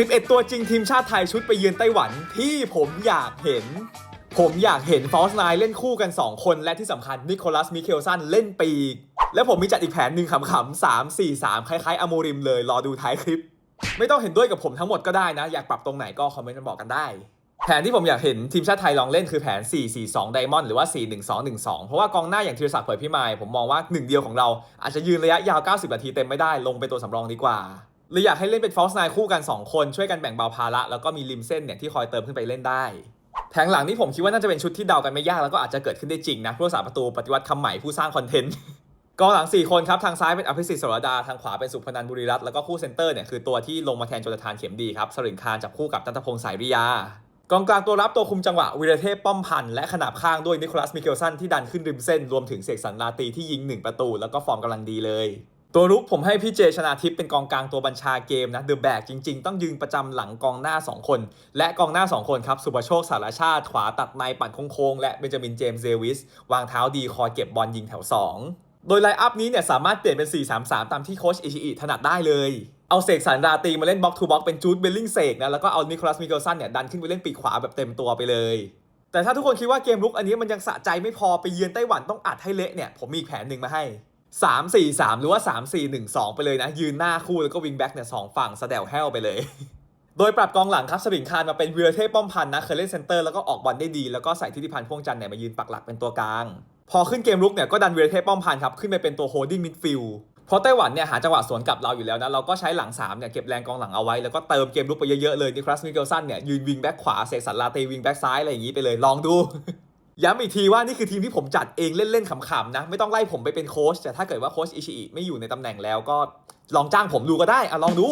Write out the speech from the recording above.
11 ตัวจริงทีมชาติไทยชุดไปเยือนไต้หวันที่ผมอยากเห็น ผมอยากเห็นฟอสไนเล่นคู่กัน 2 คน และที่สำคัญนิโคลัสมิเคลสันเล่นปีก แล้วผมมีจัดอีกแผนหนึ่งขำๆ 3 4 3 คล้ายๆอโมริมเลย รอดูท้ายคลิป ไม่ต้องเห็นด้วยกับผมทั้งหมดก็ได้นะ อยากปรับตรงไหนก็คอมเมนต์มาบอกกันได้ แผนที่ผมอยากเห็นทีมชาติไทยลองเล่นคือแผน 4-4-2 ไดมอนด์หรือว่า 4-1-2-1-2 เพราะว่ากองหน้าอย่างธีรศักดิ์เผยพิมายผมมองว่าหนึ่งเดียวของเราอาจจะยืนระยะยาว 90 นาทีเต็มไม่ได้ลงเป็นตัวสำรองดีกว่า เลยออยากให้เล่นเป็นฟอสไนคู่กัน 2 คนช่วยกันแบ่งเบาภาระแล้วก็มีริมเส้นเนี่ยที่คอยเติมขึ้นไปเล่นได้แผงหลังนี่ผมคิดว่าน่าจะเป็นชุดที่เดากันไม่ยากแล้วก็อาจจะเกิดขึ้นได้จริงนะผู้รักษาประตูปฏิวัติคำใหม่ผู้สร้างคอนเทนต์กองหลัง 4 คนครับ ทางซ้ายเป็นอภิสิทธิ์สรดา ทางขวาเป็นสุพนันบุรีรัตน์แล้วก็คู่เซนเตอร์เนี่ยคือตัวที่ลงมาแทนโจนทานเข็มดีครับสริงคารจับคู่กับตันตพงศ์สายริยากองกลางตัวรับตัวคุมจังหวะวีรเทพป้อมพันธ์และขนาบข้างด้วยนิโคลัสมิเคลสันที่ดันขึ้นริมเส้นรวมถึงเสกสรรลาตีที่ยิง 1 ประตู แล้วก็ฟอร์มกำลังดีเลย ตัวรุกผมให้พี่เจชนาทิพย์เป็นกองกลางตัวบัญชาเกมนะเดอะแบกจริง ๆ ต้องยืนประจำหลังกองหน้า 2 คน และกองหน้า 2 คนครับสุประโชคสารชาติ ขวาตัดในปั่นโค้งๆและเบนจามินเจมส์เซวิส วางเท้าดีคอยเก็บบอลยิงแถว 2 โดยไลน์อัพนี้เนี่ยสามารถเปลี่ยนเป็น 4-3-3 ตามที่โค้ชอิชิอิถนัดได้เลยเอาเสกสรรราตีมาเล่นบล็อกทูบล็อกเป็นจูดเบลลิงเสกนะแล้วก็เอานิโคลัสมิเกลสันเนี่ยดันขึ้นไปเล่นปีกขวาแบบเต็มตัวไปเลย แต่ถ้าทุกคนคิดว่าเกมรุกอันนี้มันยังสะใจไม่พอไปเยือนไต้หวันต้องอัดให้เละเนี่ยผมมีแผนหนึ่งมาให้ 3 4 3 หรือว่า 3 4 1 2 ไปเลยนะ ยืนหน้าคู่แล้วก็วิงแบ็กเนี่ยสองฝั่งสะแดวแห้วไปเลย โดยปรับกองหลังครับสริงคารมาเป็นวีรเทพป้อมพันธ์นะเคยเล่นเซนเตอร์แล้วก็ออกบอลได้ดี แล้วก็ใส่ทิติพันธ์พ่วงจันเนี่ยมายืนปักหลักเป็นตัวกลาง พอขึ้นเกมรุกเนี่ยก็ดันวีรเทพป้อมพันธ์ครับขึ้นไปเป็นตัวโฮดดิ้งมิดฟิลด์เพราะไต้หวันเนี่ยหาจังหวะสวนกลับเราอยู่แล้วนะเราก็ใช้หลัง3เนี่ยเก็บแรงกองหลังเอาไว้แล้วก็เติมเกมรุกไปเยอะๆเลยนิคลัสมิเกลสันเนี่ยยืนวิงแบ็กขวาเสกสรรลาเตวิงแบ็กซ้ายอะไรอย่างนี้ไปเลยลองดู ย้ำอีกทีว่านี่คือทีมที่ผมจัดเองเล่นๆขำๆนะ ไม่ต้องไล่ผมไปเป็นโค้ชแต่ถ้าเกิดว่าโค้ชอิชิอิไม่อยู่ในตำแหน่งแล้วก็ลองจ้างผมดูก็ได้อะลองดู